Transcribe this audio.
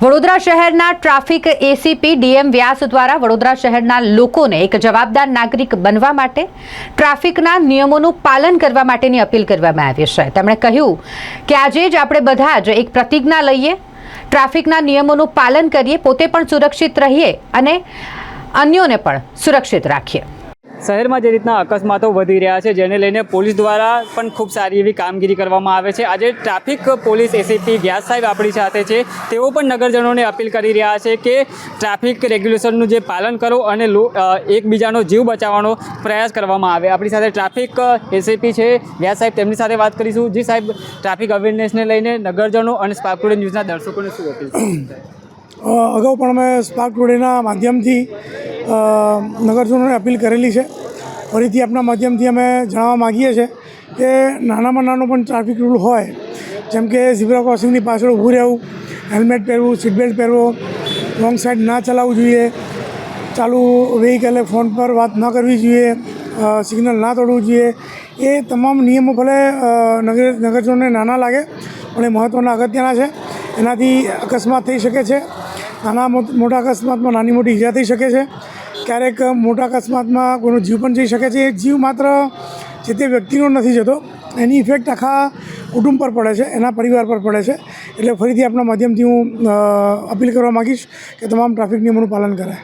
વડોદરા શહેરના traffic ACP DM વ્યાસ દ્વારા વડોદરા શહેરના લોકોને એક જવાબદાર નાગરિક બનવા માટે ટ્રાફિકના નિયમોનું પાલન કરવા માટેની અપીલ કરવામાં આવી છે. તેમણે કહ્યું કે આજે જ આપણે બધા જ એક પ્રતિજ્ઞા લઈએ, ટ્રાફિકના નિયમોનું પાલન કરીએ, પોતે પણ સુરક્ષિત રહીએ અને અન્યોને પણ સુરક્ષિત રાખીએ. શહેરમાં જે રીતના અકસ્માતો વધી રહ્યા છે, જેને લઈને પોલીસ દ્વારા પણ ખૂબ સારી એવી કામગીરી કરવામાં આવે છે. આજે ટ્રાફિક પોલીસ એસીપી વ્યાસ સાહેબ આપણી સાથે છે. તેઓ પણ નગરજનોને અપીલ કરી રહ્યા છે કે ટ્રાફિક રેગ્યુલેશનનું જે પાલન કરો અને એકબીજાનો જીવ બચાવવાનો પ્રયાસ કરવામાં આવે. આપણી સાથે ટ્રાફિક એસીપી છે વ્યાસ સાહેબ, તેમની સાથે વાત કરીશું. જી સાહેબ, ટ્રાફિક અવેરનેસને લઈને નગરજનો અને સ્પાર્ક ટુડે ન્યૂઝના દર્શકોને શું અપીલ અગાઉ પણ અમે સ્પાર્ક માધ્યમથી નગરજનોને અપીલ કરેલી છે. ફરીથી આપણા માધ્યમથી અમે જણાવવા માગીએ છીએ કે નાનામાં નાનો પણ ટ્રાફિક રૂલ હોય, જેમ કે ઝીબ્રા ક્રોસિંગની પાછળ ઊભું રહેવું, હેલ્મેટ પહેરવું સીટ બેલ્ટ પહેરવો, રોંગ સાઈડ ના ચલાવવું જોઈએ, ચાલુ વ્હીકલે ફોન પર વાત ન કરવી જોઈએ સિગ્નલ ના તોડવું જોઈએ, એ તમામ નિયમો ભલે નગર, નગરજનોને નાના લાગે, પણ એ મહત્ત્વના અગત્યના છે. એનાથી અકસ્માત થઈ શકે છે. નાના મોટા અકસ્માતમાં નાની મોટી ઈજા થઈ શકે છે. ક્યારેક મોટા અકસ્માતમાં કોઈનો જીવ પણ જઈ શકે છે. એ જીવ માત્ર જે તે વ્યક્તિનો નથી જતો, એની ઇફેક્ટ આખા કુટુંબ પર પડે છે, એના પરિવાર પર પડે છે. એટલે ફરીથી આપણા માધ્યમથી હું અપીલ કરવા માગીશ કે તમામ ટ્રાફિક નિયમોનું પાલન કરે